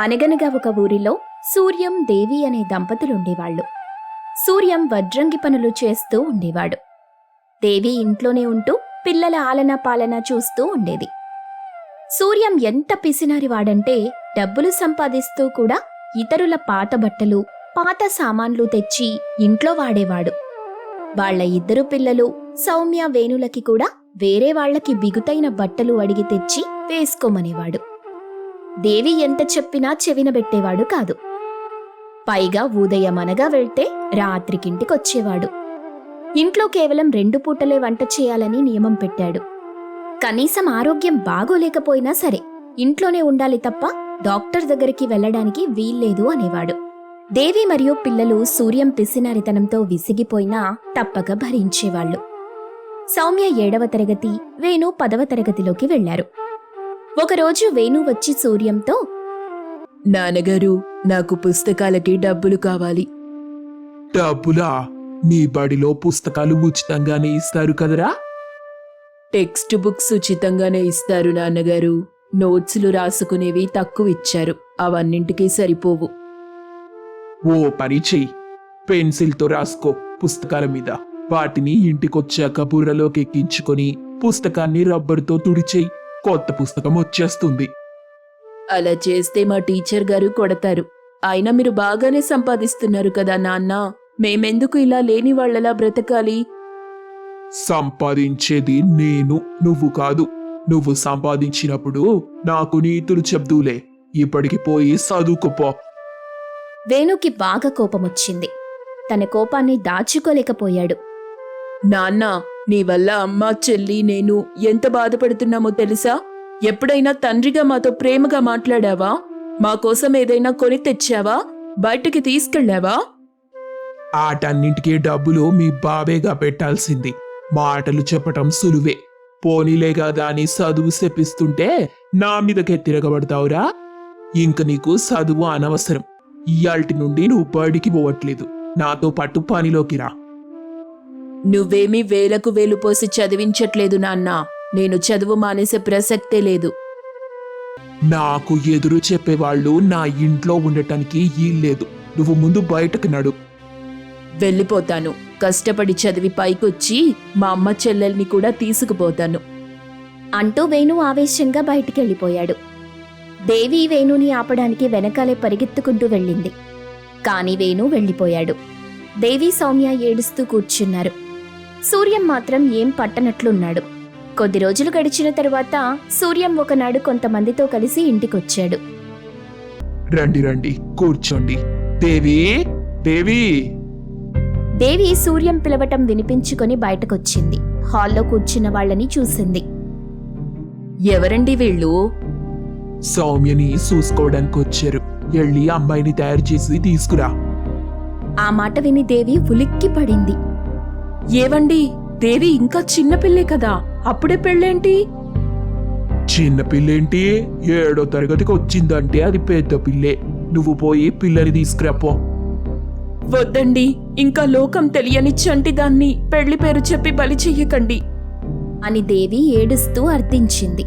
అనగనగా ఒక ఊరిలో సూర్యం దేవి అనే దంపతులుండేవాళ్ళు. సూర్యం వడ్రంగి పనులు చేస్తూ ఉండేవాడు. దేవి ఇంట్లోనే ఉంటూ పిల్లల ఆలనా పాలన చూస్తూ ఉండేది. సూర్యం ఎంత పిసినారివాడంటే డబ్బులు సంపాదిస్తూ కూడా ఇతరుల పాత బట్టలు పాత సామాన్లు తెచ్చి ఇంట్లో వాడేవాడు. వాళ్ళ ఇద్దరు పిల్లలు సౌమ్య వేణులకి కూడా వేరే వాళ్ళకి బిగుతైన బట్టలు అడిగి తెచ్చి వేసుకోమనేవాడు. దేవి ఎంత చెప్పినా చెవిన పెట్టేవాడు కాదు. పైగా ఉదయమనగా వెళ్తే రాత్రికింటికొచ్చేవాడు. ఇంట్లో కేవలం రెండు పూటలే వంట చేయాలని నియమం పెట్టాడు. కనీసం ఆరోగ్యం బాగోలేకపోయినా సరే ఇంట్లోనే ఉండాలి తప్ప డాక్టర్ దగ్గరికి వెళ్ళడానికి వీల్లేదు అనేవాడు. దేవి మరియు పిల్లలు సూర్యం పిసినారితనంతో విసిగిపోయినా తప్పక భరించేవాళ్ళు సౌమ్య ఏడవ తరగతి వేణు పదవ తరగతిలోకి వెళ్ళారు. ఒకరోజు వేణు వచ్చి సూర్యంతో నాన్నగారు నాకు పుస్తకాలకి డబ్బులు కావాలి. డబ్బులా? మీ బడిలో పుస్తకాలు ఉచితంగానే ఇస్తారు కదరా? టెక్స్ట్ బుక్స్ ఉచితంగానే ఇస్తారు నాన్నగారు. నోట్స్లు రాసుకునేవి తక్కువ ఇచ్చారు. అవన్నింటికీ సరిపోవు. ఓ పని చెయ్యి. పెన్సిల్తో రాసుకో పుస్తకాల మీద. వాటిని ఇంటికొచ్చాక బుర్రలోకి ఎక్కించుకొని పుస్తకాన్ని రబ్బరుతో తుడిచేయి కొత్త పుస్తకం వచ్చేస్తుంది. అలా చేస్తే మా టీచర్ గారు కొడతారు. అయినా మీరు బాగానే సంపాదిస్తున్నారు కదా నాన్న. మేమెందుకు ఇలా లేని వాళ్ళలా బ్రతకాలి? సంపాదించేది నేను నువ్వు కాదు. నువ్వు సంపాదించినప్పుడు నాకు నీతులు చెప్దూలే ఇప్పటికి పోయి చదువుకుపో. వేణుకి బాగా కోపమొచ్చింది. తన కోపాన్ని దాచుకోలేకపోయాడు. నాన్న నీ వల్ల అమ్మ చెల్లి నేను ఎంత బాధపడుతున్నామో తెలుసా? ఎప్పుడైనా తండ్రిగా మాతో ప్రేమగా మాట్లాడావా? మా కోసం ఏదైనా కొని తెచ్చావా? బయటికి తీసుకెళ్ళావా? ఆటన్నింటికీ డబ్బులు మీ బాబేగా పెట్టాల్సింది. మాటలు చెప్పటం సులువే. పోనీలే కదా అని చదువు చెప్పిస్తుంటే నా మీదకే తిరగబడతావురా ఇంక నీకు చదువు అనవసరం. ఇయాల్టి నుండి నువ్వు బడికి పోవట్లేదు. నాతో పట్టు పనిలోకి రా. నువ్వేమీ వేలకు వేలు పోసి చదివించట్లేదు నాన్న. నేను చదువు మానేసే ప్రసక్తే లేదు. నాకు ఎదురు చెప్పేవాళ్ళు నా ఇంట్లో ఉండటానికి ఈల్లేదు నువ్వు ముందు బయటకు నడు. వెళ్ళిపోతాను. కష్టపడి చదివి పైకొచ్చి మా అమ్మ చెల్లెల్ని కూడా తీసుకుపోతాను. అంటూ వేణు ఆవేశంగా బయటికెళ్ళిపోయాడు. దేవి వేణుని ఆపడానికి వెనకాలే పరిగెత్తుకుంటూ వెళ్ళింది. కాని వేణు వెళ్ళిపోయాడు. దేవి సౌమ్య ఏడుస్తూ కూర్చున్నారు. సూర్యం మాత్రం ఏం పట్టనట్లున్నాడు. కొద్ది రోజులు గడిచిన తరువాత సూర్యం ఒకనాడు కొంతమందితో కలిసి ఇంటికొచ్చాడు. రండి రండి కూర్చోండి. దేవి దేవి. దేవి సూర్యం పిలవటం వినిపించుకొని బయటకొచ్చింది. హాల్లో కూర్చున్న వాళ్ళని చూసింది. ఎవరండి వీళ్ళు? సౌమ్యని చూసుకోవడానికి వచ్చారు వెళ్ళి అమ్మాయిని తయారు చేసి తీసుకురా. ఆ మాట విని దేవి ఉలిక్కి పడింది ఏవండి దేవి ఇంకా చిన్నపిల్లే కదా అప్పుడే పెళ్ళేంటి? చిన్న పిల్లేంటి? ఏడో తరగతికి వచ్చిందంటే అది పెద్ద పిల్లే. నువ్వు పోయి పిల్లని తీసుకురాపో. వద్దండి ఇంకా లోకం తెలియని చంటి దాన్ని పెళ్ళి పేరు చెప్పి బలి చెయ్యకండి. అని దేవి ఏడుస్తూ అర్థించింది.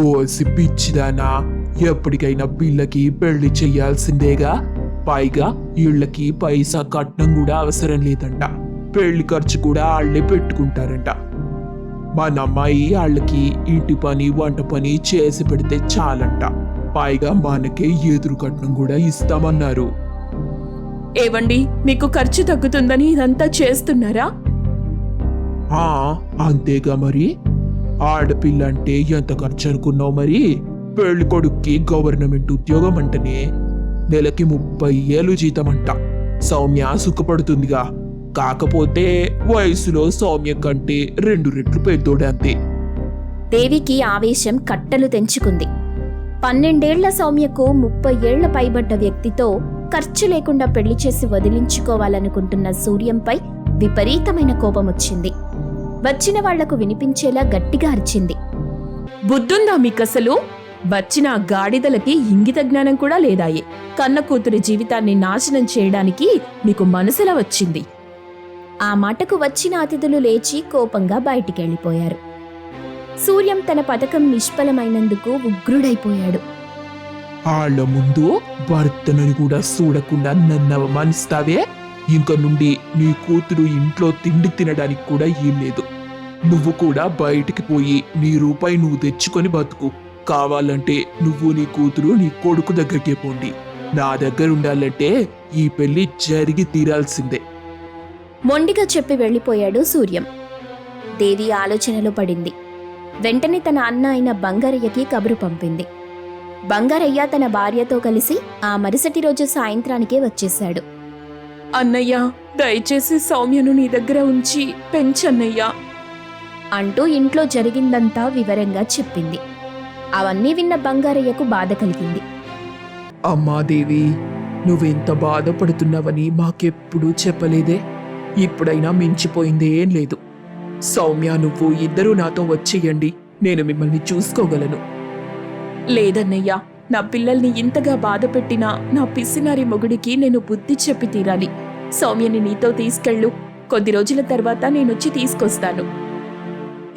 ఓసి పిచ్చిదానా ఎప్పటికైనా పిల్లకి పెళ్ళి చెయ్యాల్సిందేగా? పైగా వీళ్ళకి పైసా కట్నం కూడా అవసరం లేదంట. పెళ్ళి ఖర్చు కూడా వాళ్ళే పెట్టుకుంటారంట. మన అమ్మాయి వాళ్ళకి ఇంటి పని వంట పని చేసి పెడితే చాలంట. పైగా మనకే ఎదురు కట్నం కూడా ఇస్తామన్నారు. ఏవండి మీకు ఖర్చు తగ్గుతుందని ఇదంతా చేస్తున్నారా? అంతేగా మరి. ఆడపిల్ల అంటే ఎంత ఖర్చు అనుకున్నావు మరి? పెళ్ళి కొడుక్కి గవర్నమెంట్ ఉద్యోగం అంటేనే నెలకి ముప్పై ఏళ్ళు జీతం అంట. సౌమ్య సుఖపడుతుందిగా. కాకపోతే వయసులో సౌమ్య కంటే రెండు రెట్లు పెద్దోడే అంతే. దేవికి ఆవేశం కట్టలు తెంచుకుంది. పన్నెండేళ్ళ సౌమ్యకు ముప్పై ఏళ్ళ పైబడ్డ వ్యక్తితో ఖర్చు లేకుండా పెళ్ళి చేసి వదిలించుకోవాలనుకుంటున్న సూర్యంపై విపరీతమైన కోపం వచ్చింది వచ్చిన వాళ్ళకు వినిపించేలా గట్టిగా అరిచింది. బుద్ధుందా మీకసలు? వచ్చిన గాడిదలకి ఇంగిత జ్ఞానం కూడా లేదాయే. కన్న కూతురి జీవితాన్ని నాశనం చేయడానికి మీకు మనసులా వచ్చింది. ఆ మాటకు వచ్చిన అతిథులు లేచి కోపంగా బయటికెళ్ళిపోయారు. సూర్యం తన పథకం నిష్ఫలమైనందుకు ఉగ్రుడైపోయాడు. వాళ్ళ ముందు భర్తనని కూడా చూడకుండా నన్ను అవమానిస్తావే ఇంక నుండి నీ కూతురు ఇంట్లో తిండి తినడానికి కూడా ఏం లేదు. నువ్వు కూడా బయటికి పోయి నీ రూపాయి నువ్వు తెచ్చుకొని బతుకు. కావాలంటే నువ్వు నీ కూతురు నీ కొడుకు దగ్గరికే పోండి. నా దగ్గర ఉండాలంటే ఈ పెళ్ళి జరిగి తీరాల్సిందే. మొండిగా చెప్పి వెళ్ళిపోయాడు సూర్యం. దేవి ఆలోచనలో పడింది. వెంటనే తన అన్న అయిన బంగారయ్యకి కబురు పంపింది. బంగారయ్య తన భార్యతో కలిసి ఆ మరుసటి రోజు సాయంత్రానికే వచ్చేశాడు. అన్నయ్య దయచేసి సౌమ్యను నీ దగ్గర ఉంచి పెంచన్నయ్యా. అంటూ ఇంట్లో జరిగిందంతా వివరంగా చెప్పింది. అవన్నీ విన్న బంగారయ్యకు బాధ కలిగింది. అమ్మా దేవి నువ్వెంత బాధపడుతున్నావని మాకెప్పుడూ చెప్పలేదే? ఇప్పుడైనా మించిపోయింది ఏం లేదు. సౌమ్య నువ్వు ఇద్దరూ నాతో వచ్చేయండి. నేను మిమ్మల్ని చూసుకోగలను. లేదన్నయ్యా నా పిల్లల్ని ఇంతగా బాధ పెట్టినా నా పిసినారి మొగుడికి నేను బుద్ధి చెప్పి తీరాలి. సౌమ్యని నీతో తీసుకెళ్ళు. కొద్ది రోజుల తర్వాత నేనొచ్చి తీసుకొస్తాను.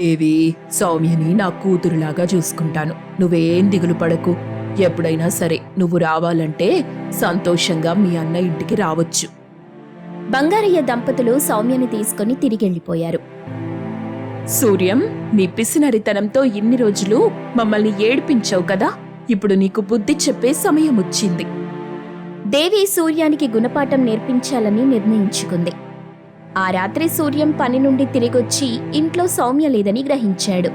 ఏవి సౌమ్యని నా కూతురులాగా చూసుకుంటాను. నువ్వేం దిగులు పడకు. ఎప్పుడైనా సరే నువ్వు రావాలంటే సంతోషంగా మీ అన్న ఇంటికి రావచ్చు. బంగారయ్య దంపతులు సౌమ్యని తీసుకుని తిరిగెళ్ళిపోయారు. సూర్యం నీ పిసినరితనంతో ఇన్ని రోజులు మమ్మల్ని ఏడిపించావు కదా? ఇప్పుడు నీకు బుద్ధి చెప్పే సమయం వచ్చింది దేవి సూర్యానికి గుణపాఠం నేర్పించాలని నిర్ణయించుకుంది. ఆ రాత్రి సూర్యం పని నుండి తిరిగొచ్చి ఇంట్లో సౌమ్య లేదని గ్రహించాడు.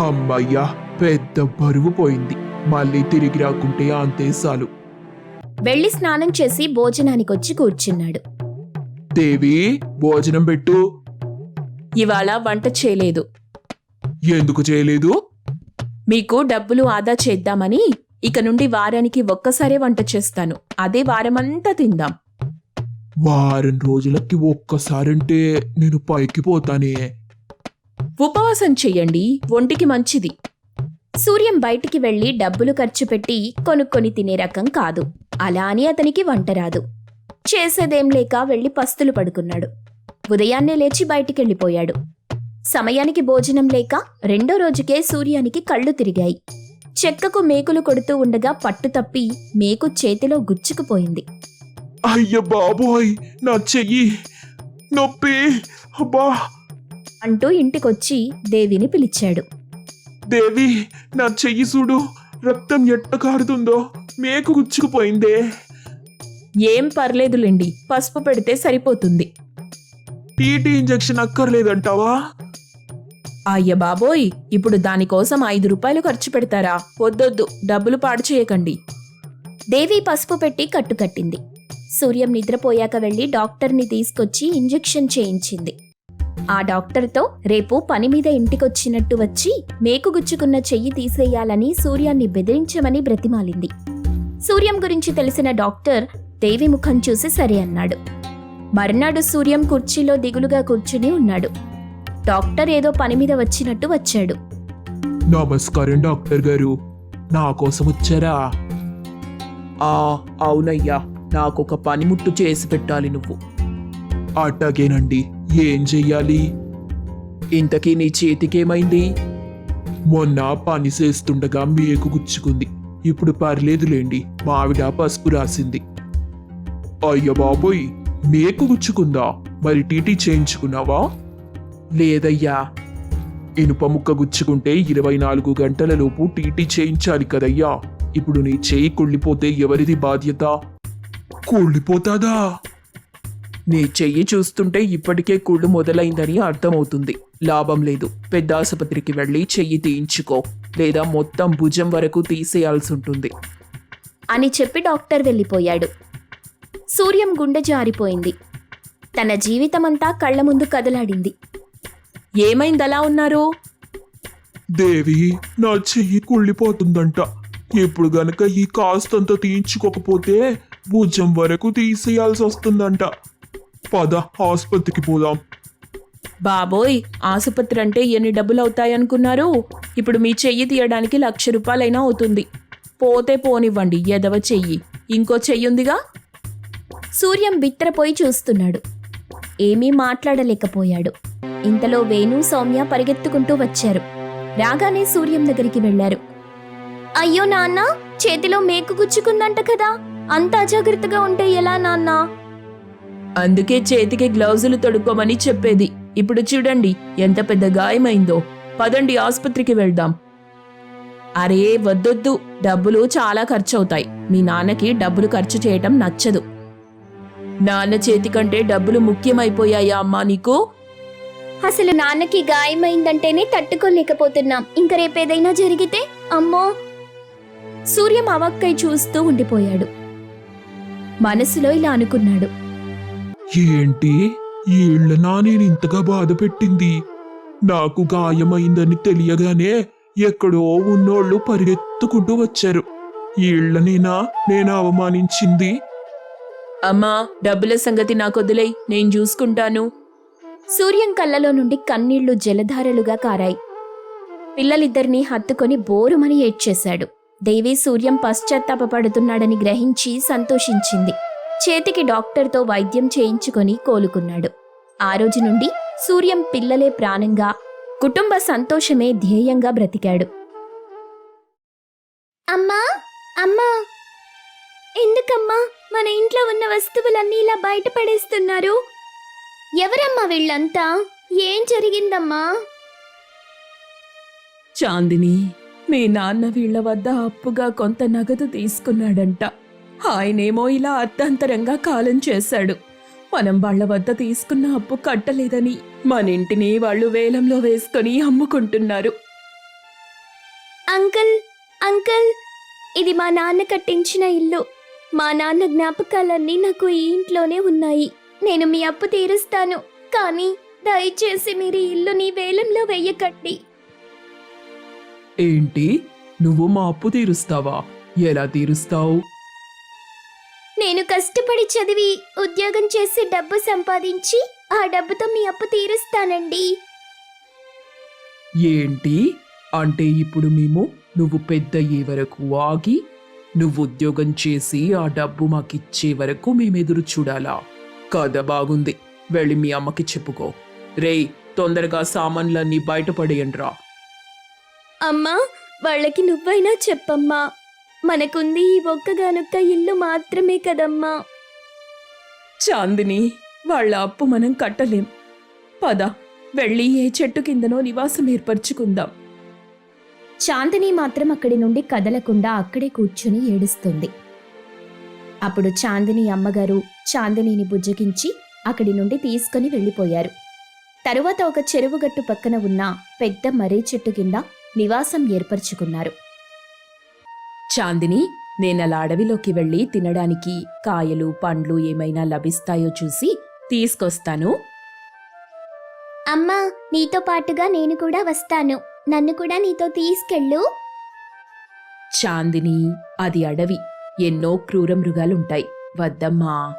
అమ్మయ్యా పెద్ద బరువు పోయింది. మళ్ళీ తిరిగి రాకుంటే అంతే చాలు. వెళ్ళి స్నానం చేసి భోజనానికొచ్చి కూర్చున్నాడు. దేవి భోజనం పెట్టు. ఇవాళ వంట చేయలేదు. ఎందుకు చేయలేదు? మీకు డబ్బులు ఆదా చేద్దామని ఇక నుండి వారానికి ఒక్కసారే వంట చేస్తాను. అదే వారమంతా తిందాం. వారం రోజులకి ఒక్కసారంటే నేను పైకి పోతానే. ఉపవాసం చెయ్యండి ఒంటికి మంచిది. సూర్యం బయటికి వెళ్ళి డబ్బులు ఖర్చు పెట్టి కొనుక్కొని తినే రకం కాదు. అలా అని అతనికి వంట రాదు. చేసేదేం లేక వెళ్ళి పస్తులు పడుకున్నాడు. ఉదయాన్నే లేచి బయటికెళ్ళిపోయాడు. సమయానికి భోజనం లేక రెండో రోజుకే సూర్యానికి కళ్ళు తిరిగాయి. చెక్కకు మేకులు కొడుతూ ఉండగా పట్టు తప్పి మేకు చేతిలో గుచ్చుకుపోయింది. అయ్య బాబోయ్ నా చెయ్యి నొప్పి అబ్బా. అంటూ ఇంటికొచ్చి దేవిని పిలిచాడు. దేవి నా చెయ్యి చూడు రక్తం ఎట్ట కారుతుందో మేకు గుచ్చుకుపోయిందే. ఏం పర్లేదులేండి. పసుపు పెడితే సరిపోతుంది. టీటీ ఇంజెక్షన్ అక్కర్లేదంటావా? అయ్య బాబోయ్ ఇప్పుడు దానికోసం ఐదు రూపాయలు ఖర్చు పెడతారా? వద్దొద్దు డబ్బులు పాడు చేయకండి. దేవి పసుపు పెట్టి కట్టుకట్టింది సూర్యం నిద్రపోయాక వెళ్ళి డాక్టర్ని తీసుకొచ్చి ఇంజెక్షన్ చేయించింది. ఆ డాక్టర్తో రేపు పని మీద ఇంటికొచ్చినట్టు వచ్చి మేకుగుచ్చుకున్న చెయ్యి తీసేయాలని సూర్యాన్ని బెదిరించమని బ్రతిమాలింది. సూర్యం గురించి తెలిసిన డాక్టర్ దేవి ముఖం చూసి సరే అన్నాడు. మర్నాడు సూర్యం కుర్చీలో దిగులుగా కూర్చుని ఉన్నాడు. డాక్టర్ ఏదో పని మీద వచ్చినట్టు వచ్చాడు. నమస్కారం డాక్టర్ గారు. నా కోసం వచ్చారా? ఆ అవునయ్యా. నాకొక పనిముట్టు చేసి పెట్టాలి నువ్వు. అట్టాగేనండి ఏం చెయ్యాలి? ఇంతకీ నీ చేతికేమైంది? మొన్న పని చేస్తుండగా మేకు గుచ్చుకుంది. ఇప్పుడు పర్లేదులేండి. మావిడ పసుపు రాసింది. అయ్య బాబోయ్ మేకు గుచ్చుకుందా? మరి టీటీ చేయించుకున్నావా? లేదయ్యా. ఇనుప ముక్క గుచ్చుకుంటే ఇరవై నాలుగు గంటలలోపు టీటీ చేయించాలి కదయ్యా. ఇప్పుడు నీ చేయి కుళ్ళిపోతే ఎవరిది బాధ్యత? కుళ్ళిపోతాదా? నీ చెయ్యి చూస్తుంటే ఇప్పటికే కుళ్ళు మొదలైందని అర్థమవుతుంది. లాభం లేదు. పెద్ద ఆసుపత్రికి వెళ్ళి చెయ్యి తీయించుకో. లేదా మొత్తం భుజం వరకు తీసేయాల్సి ఉంటుంది. అని చెప్పి డాక్టర్ వెళ్ళిపోయాడు. సూర్యం గుండె జారిపోయింది. తన జీవితమంతా కళ్ళ ముందు కదలాడింది. ఏమైందలా ఉన్నారు? దేవి నా చెయ్యి కుళ్ళిపోతుందంట. ఇప్పుడు గనక ఈ కాస్తంత తీయించుకోకపోతే భుజం వరకు తీసేయాల్సి వస్తుందంట. పద ఆసుపత్రికి పోదాం. బాబోయ్ ఆసుపత్రి అంటే ఎన్ని డబ్బులు అవుతాయనుకున్నారు ఇప్పుడు మీ చెయ్యి తీయడానికి లక్ష రూపాయలైనా అవుతుంది. పోతే పోనివ్వండి ఎదవ చెయ్యి. ఇంకో చెయ్యుందిగా? సూర్యం బిత్తరపోయి చూస్తున్నాడు. ఏమీ మాట్లాడలేకపోయాడు. ఇంతలో వేణు సౌమ్య పరిగెత్తుకుంటూ వచ్చారు. రాగానే సూర్యం దగ్గరికి వెళ్ళారు అయ్యో నాన్న చేతిలో మేకు గుచ్చుకుందంట కదా. అంత అజాగ్రత్తగా ఉంటే ఎలా నాన్న? అందుకే చేతికి గ్లౌజులు తొడుక్కోమని చెప్పేది. ఇప్పుడు చూడండి ఎంత పెద్ద గాయమైందో. పదండి ఆసుపత్రికి వెళ్దాం. అరే వద్దొద్దు. డబ్బులు చాలా ఖర్చవుతాయి. మీ నాన్నకి డబ్బులు ఖర్చు చేయటం నచ్చదు. నాన్న చేతి కంటే డబ్బులు ముఖ్యమైపోయాయా అమ్మా నీకు? అసలు నాన్నకి గాయమైందంటేనే తట్టుకోలేకపోతున్నాం. ఇంక రేపేదైనా జరిగితే? అమ్మో! సూర్యం అవక్కై చూస్తూ ఉండిపోయాడు. మనసులో ఇలా అనుకున్నాడు. ఏంటి? ఈ ఇళ్ళనా నేను ఇంతగా బాధ పెట్టింది. నాకు గాయమైందని తెలియగానే ఎక్కడో ఉన్నోళ్ళు పరిగెత్తుకుంటూ వచ్చారు. ఈ ఇళ్ళనేనా నేను అవమానించింది. అమ్మా డబ్బుల సంగతి నాకొదిలై నేను చూసుకుంటాను. సూర్యం కళ్ళలో నుండి కన్నీళ్ళు జలధారలుగా కారాయి. పిల్లలిద్దరినీ హత్తుకొని బోరుమని ఏడ్చేశాడు. దేవి సూర్యం పశ్చాత్తాపపడుతున్నాడని గ్రహించి సంతోషించింది. చేతికి డాక్టర్తో వైద్యం చేయించుకొని కోలుకున్నాడు. ఆ రోజు నుండి సూర్యం పిల్లలే ప్రాణంగా కుటుంబ సంతోషమే ధ్యేయంగా బ్రతికాడు. అమ్మా అమ్మా ఎందుకమ్మా? మన ఇంట్లో ఉన్న వస్తువులన్నీ ఇలా బయటపడేస్తున్నారు. ఎవరమ్మా వీళ్ళంతా? ఏం జరిగిందమ్మా? చాందిని మీ నాన్న వీళ్ళ వద్ద అప్పుగా కొంత నగదు తీసుకున్నాడంట. ఆయనేమో ఇలా అర్థంతరంగా కాలం చేశాడు. మనం వాళ్ళ వద్ద తీసుకున్న అప్పు కట్టలేదని మన ఇంటిని వాళ్ళు వేలంలో వేసుకొని అమ్ముకుంటున్నారు. అంకుల్ అంకుల్ ఇది మా నాన్న కట్టించిన ఇల్లు. మా నాన్న జ్ఞాపకాలన్నీ నాకు ఈ ఇంట్లోనే ఉన్నాయి. నేను మీ అప్పు తీరుస్తాను. కానీ దయచేసి మీరు ఈ ఇల్లుని వేలంలో వెయ్యకండి ఏంటి? నువ్వు మా అప్పు తీరుస్తావా? ఎలా తీరుస్తావు? నేను కష్టపడి చదివి ఉద్యోగం చేసి డబ్బు సంపాదించి ఆ డబ్బుతో మీ అప్పు తీరుస్తానండి. ఏంటి? అంటే ఇప్పుడు మేము నువ్వు పెద్ద అయ్యే వరకు ఆగి నువ్వు ఉద్యోగం చేసి ఆ డబ్బు మాకిచ్చే వరకు మేమెదురు చూడాలా? కథ బాగుంది. వెళ్ళి మీ అమ్మకి చెప్పుకో. రేయ్ తొందరగా సామాన్లన్నీ బయటపడేయండ్రా. అమ్మా వాళ్ళకి నువ్వైనా చెప్పమ్మా. మనకుంది ఈ ఒక్కగానొక్క ఇల్లు మాత్రమే కదమ్మా. చాందిని వాళ్ళ అప్పు మనం కట్టలేం. పద వెళ్ళి ఏ చెట్టు కిందనో నివాసం ఏర్పరచుకుందాం చాందిని మాత్రం అక్కడి నుండి కదలకుండా అక్కడే కూర్చుని ఏడుస్తుంది. అప్పుడు చాందిని అమ్మగారు చాందినిని బుజ్జగించి అక్కడి నుండి తీసుకుని వెళ్ళిపోయారు. తరువాత ఒక చెరువుగట్టు పక్కన ఉన్న పెద్ద మర్రి చెట్టు కింద నివాసం ఏర్పరచుకున్నారు. చాందిని నేనలా అడవిలోకి వెళ్ళి తినడానికి కాయలు పండ్లు ఏమైనా లభిస్తాయో చూసి తీసుకొస్తాను. అమ్మా నీతో పాటుగా నేను కూడా వస్తాను. నన్ను కూడా నీతో తీసుకెళ్ళు. చాందిని అది అడవి. ఎన్నో క్రూర మృగాలుంటాయి. వద్దమ్మా.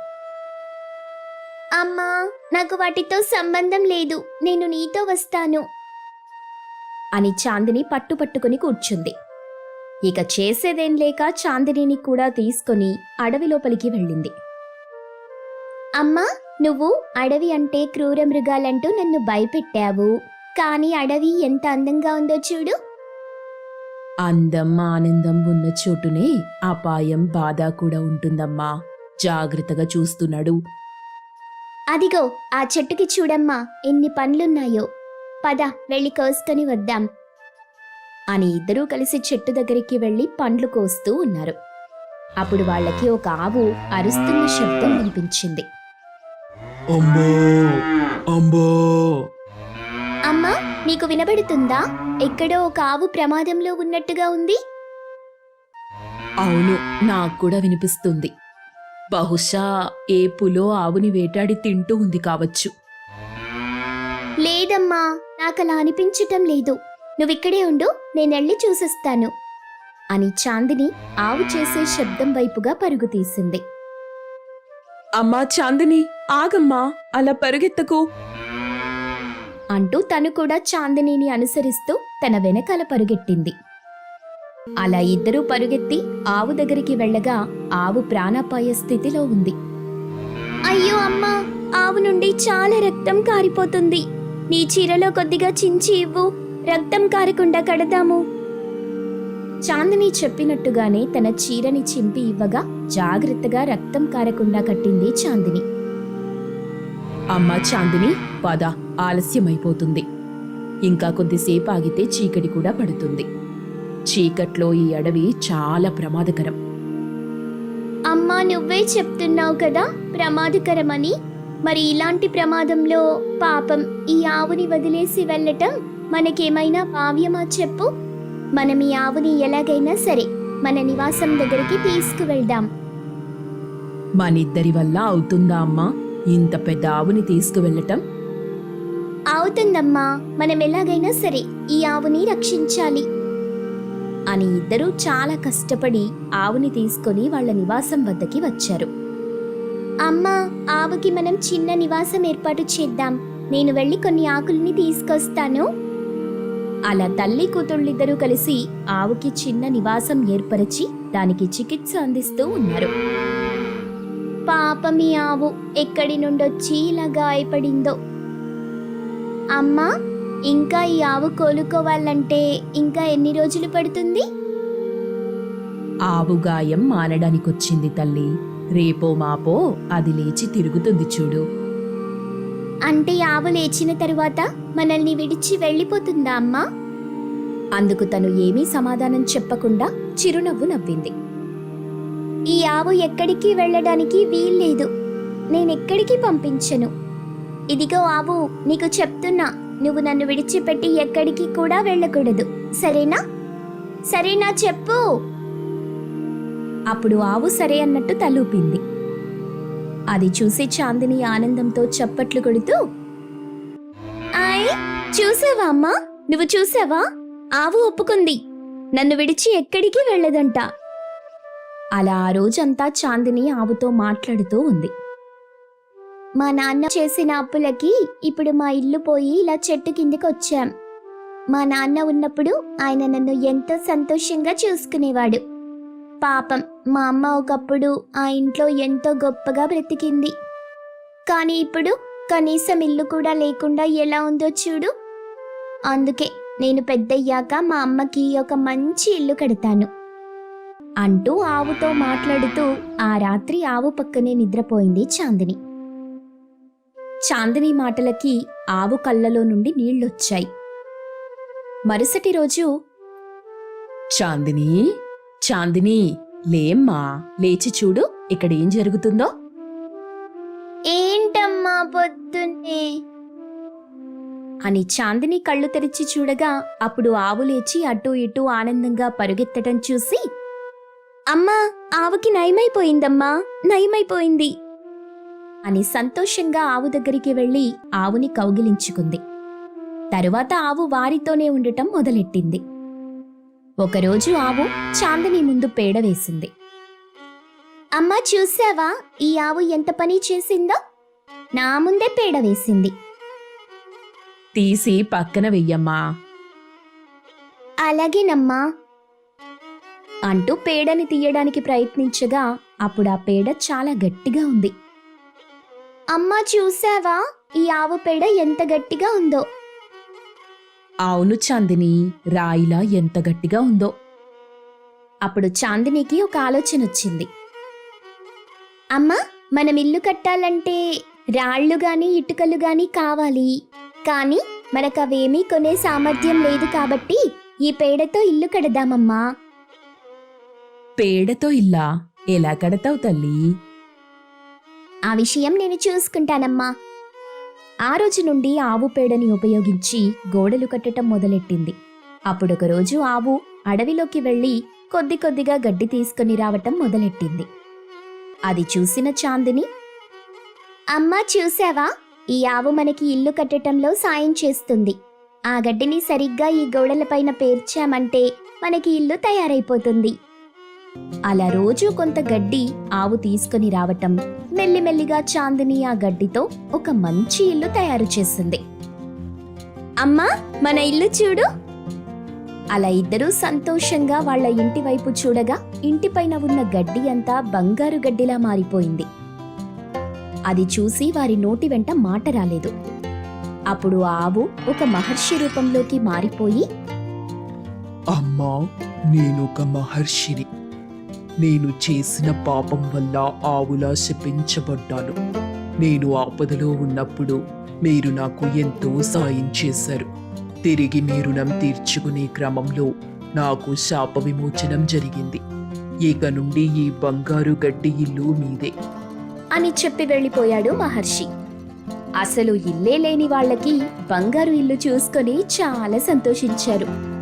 అమ్మా నాకు వాటితో సంబంధం లేదు. నేను నీతో వస్తాను. అని చాందిని పట్టుపట్టుకుని కూర్చుంది. ఇక చేసేదేం లేక చాందినిని కూడా తీసుకొని అడవి లోపలికి వెళ్ళింది. అమ్మా నువ్వు అడవి అంటే క్రూర మృగాలంటూ నన్ను భయపెట్టావు. కానీ అడవి ఎంత అందంగా ఉందో చూడు. అందం ఆనందం ఉన్న చోటునే అపాయం బాధ కూడా ఉంటుందమ్మా. జాగ్రత్తగా చూస్తున్నాడు. అదిగో ఆ చెట్టుకి చూడమ్మా ఎన్ని పండ్లున్నాయో. పద వెళ్ళి కోసుకొని వద్దాం. అని ఇద్దరూ కలిసి చెట్టు దగ్గరికి వెళ్ళి పండ్లు కోస్తూ ఉన్నారు. అప్పుడు వాళ్ళకి ఒక ఆవు అరుస్తున్న శబ్దం వినిపించింది. అమ్మో అమ్మో అమ్మా నీకు వినబడుతుందా? ఎక్కడో ఒక ఆవు ప్రమాదంలో ఉన్నట్టుగా ఉంది. అవును నాకు కూడా వినిపిస్తుంది. బహుశా ఏ పులో ఆవుని వేటాడి తింటూ ఉంది కావచ్చు. లేదమ్మా నాకు అలా అనిపించటం లేదు. నువ్విక్కడే ఉండు నేనెళ్ళి చూసొస్తాను. అని చాందిని ఆవు చేసే శబ్దం వైపుగా పరుగు తీసింది. అమ్మా చాందిని ఆగమ్మా అలా పరుగెత్తకు. అంటూ తను కూడా చాందినిని అనుసరిస్తూ తన వెనకాల పరుగెట్టింది. అలా ఇద్దరూ పరుగెత్తి ఆవు దగ్గరికి వెళ్ళగా ఆవు ప్రాణాపాయ స్థితిలో ఉంది. అయ్యో అమ్మా ఆవు నుండి చాలా రక్తం కారిపోతుంది. నీ చీరలో కొద్దిగా చించి ఇవ్వు రక్తం కారకుండా కడదాము. చాందిని చెప్పినట్టుగానే తన చీరని చింపి ఇవ్వగా జాగ్రత్తగా రక్తం కారకుండా కట్టింది చాందిని. అమ్మా చాందిని పద. ఆలస్యమైపోతుంది. ఇంకా కొద్దిసేపు ఆగితే చీకటి కూడా పడుతుంది. చీకట్లో ఈ అడవి చాలా ప్రమాదకరం. అమ్మా నువ్వే చెప్తున్నావు కదా ప్రమాదకరమని. మరి ఇలాంటి ప్రమాదంలో పాపం ఈ ఆవుని వదిలేసి వెళ్ళటం మనకేమైనా భావ్యమా చెప్పు? మనం ఈ ఆవుని ఎలాగైనా సరే మన నివాసం దగ్గరికి తీసుకువెళ్దాం. మనిద్దరి వల్ల అవుతుందా అమ్మా? ఇంత పెద్ద ఆవుని తీసుకువెళ్ళటం? అవుతుందమ్మా మనం ఎలాగైనా సరే ఈ ఆవుని రక్షించాలి. అని ఇద్దరూ చాలా కష్టపడి ఆవుని తీసుకొని వాళ్ళ నివాసం వద్దకి వచ్చారు. అమ్మా ఆవుకి మనం చిన్న నివాసం ఏర్పాటు చేద్దాం. నేను వెళ్ళి కొన్ని ఆకుల్ని తీసుకొస్తాను. అలా తల్లి కూతుళ్ళిద్దరూ కలిసి ఆవుకి చిన్న నివాసం ఏర్పరిచి దానికి చికిత్స అందిస్తూ ఉన్నారు. పాప మీ ఆవు ఎక్కడి నుండొచ్చి ఇలా గాయపడిందో. అమ్మా ఇంకా ఈ ఆవు కోలుకోవాలంటే ఇంకా ఎన్ని రోజులు పడుతుంది? ఆవు గాయం మానడానికొచ్చింది తల్లి. రేపో మాపో అది లేచి తిరుగుతుంది చూడు. అంటే ఆవు లేచిన తరువాత మనల్ని విడిచి వెళ్ళిపోతుందా అమ్మా? అందుకు తను ఏమీ సమాధానం చెప్పకుండా చిరునవ్వు నవ్వింది. ఈ ఆవు ఎక్కడికి వెళ్ళడానికి వీల్లేదు. నేనెక్కడికి పంపించను? ఇదిగో ఆవు నీకు చెప్తున్నా నువ్వు నన్ను విడిచిపెట్టి ఎక్కడికి కూడా వెళ్ళకూడదు. సరేనా? సరేనా చెప్పు. అప్పుడు ఆవు సరే అన్నట్టు తలూపింది. అది చూసి చాందిని ఆనందంతో చప్పట్లు కొడుతూ ఆయ్ చూసావా అమ్మా? నువ్వు చూసావా? ఆవు ఒప్పుకుంది. నన్ను విడిచి ఎక్కడికి వెళ్ళదంట. అలా ఆ రోజంతా చాందిని ఆవుతో మాట్లాడుతూ ఉంది. మా నాన్న చేసిన అప్పులకి ఇప్పుడు మా ఇల్లు పోయి ఇలా చెట్టు కిందకి వచ్చాం. మా నాన్న ఉన్నప్పుడు ఆయన నన్ను ఎంతో సంతోషంగా చూసుకునేవాడు. పాపం మా అమ్మ ఒకప్పుడు ఆ ఇంట్లో ఎంతో గొప్పగా బ్రతికింది. కానీ ఇప్పుడు కనీసం ఇల్లు కూడా లేకుండా ఎలా ఉందో చూడు. అందుకే నేను పెద్దయ్యాక మా అమ్మకి ఒక మంచి ఇల్లు కడతాను. అంటూ ఆవుతో మాట్లాడుతూ ఆ రాత్రి ఆవు పక్కనే నిద్రపోయింది చాందిని. చాందిని మాటలకి ఆవు కళ్ళలో నుండి నీళ్ళొచ్చాయి మరుసటి రోజు చాందిని చాందిని లేమ్మా లేచి చూడు ఇక్కడ ఏం జరుగుతుందో. ఏంటమ్మా పొద్దున్నే? అని చాందిని కళ్ళు తెరిచి చూడగా అప్పుడు ఆవు లేచి అటూ ఇటూ ఆనందంగా పరుగెత్తడం చూసి అమ్మా ఆవుకి నయమైపోయిందమ్మా నయమైపోయింది. అని సంతోషంగా ఆవు దగ్గరికి వెళ్ళి ఆవుని కౌగిలించుకుంది. తరువాత ఆవు వారితోనే ఉండటం మొదలెట్టింది. ఒకరోజు ఆవు చాందిని ముందు పేడ వేసింది. అమ్మా చూసావా ఈ ఆవు ఎంత పని చేసిందో? నా ముందే పేడ వేసింది. తీసి పక్కన వెయ్యమ్మా. అలాగేనమ్మా. అంటూ పేడని తీయడానికి ప్రయత్నించగా అప్పుడు ఆ పేడ చాలా గట్టిగా ఉంది. అమ్మా చూసావా? ఈ ఆవు పేడ ఎంత గట్టిగా ఉందో. అవును చాందిని రాయిలా ఎంత గట్టిగా ఉందో. అప్పుడు చాందినికి ఒక ఆలోచన వచ్చింది. అమ్మా మనం ఇల్లు కట్టాలంటే రాళ్ళు గాని ఇటుకలు గాని కావాలి. కానీ మనకు అవేమీ కొనే సామర్థ్యం లేదు కాబట్టి ఈ పేడతో ఇల్లు కడదామమ్మా. పేడతో ఇల్లా? ఎలా కడతావు తల్లి? ఆ విషయం నేను చూసుకుంటానమ్మా. ఆ రోజు నుండి ఆవు పేడని ఉపయోగించి గోడలు కట్టటం మొదలెట్టింది. అప్పుడొక రోజు ఆవు అడవిలోకి వెళ్ళి కొద్ది కొద్దిగా గడ్డి తీసుకుని రావటం మొదలెట్టింది. అది చూసిన చాందిని అమ్మా చూసావా? ఈ ఆవు మనకి ఇల్లు కట్టటంలో సాయం చేస్తుంది. ఆ గడ్డిని సరిగ్గా ఈ గోడలపైన పేర్చామంటే మనకి ఇల్లు తయారైపోతుంది. అలా రోజు కొంత గడ్డి ఆవు తీసుకుని రావటం మెల్లిమెల్లిగా చాందిని ఆ గడ్డితో ఒక మంచి ఇల్లు తయారు చేసింది అమ్మా మన ఇల్లు చూడు. అలా ఇద్దరూ సంతోషంగా వాళ్ళ ఇంటి వైపు చూడగా ఇంటిపైన ఉన్న గడ్డి అంతా బంగారు గడ్డిలా మారిపోయింది. అది చూసి వారి నోటి వెంట మాట రాలేదు. అప్పుడు ఆవు ఒక మహర్షి రూపంలోకి మారిపోయి అమ్మా నేనొక మహర్షిని. నేను చేసిన పాపం వల్ల ఆవులా శపించబడ్డాను. నేను ఆపదలో ఉన్నప్పుడు మీరు నాకు ఎంతో సాయం చేశారు. తిరిగి మీ రుణం తీర్చుకునే క్రమంలో నాకు శాప విమోచనం జరిగింది. ఇక నుండి ఈ బంగారు గడ్డి ఇల్లు మీదే. అని చెప్పి వెళ్ళిపోయాడు మహర్షి. అసలు ఇల్లే లేని వాళ్ళకి బంగారు ఇల్లు చూసుకొని చాలా సంతోషించారు.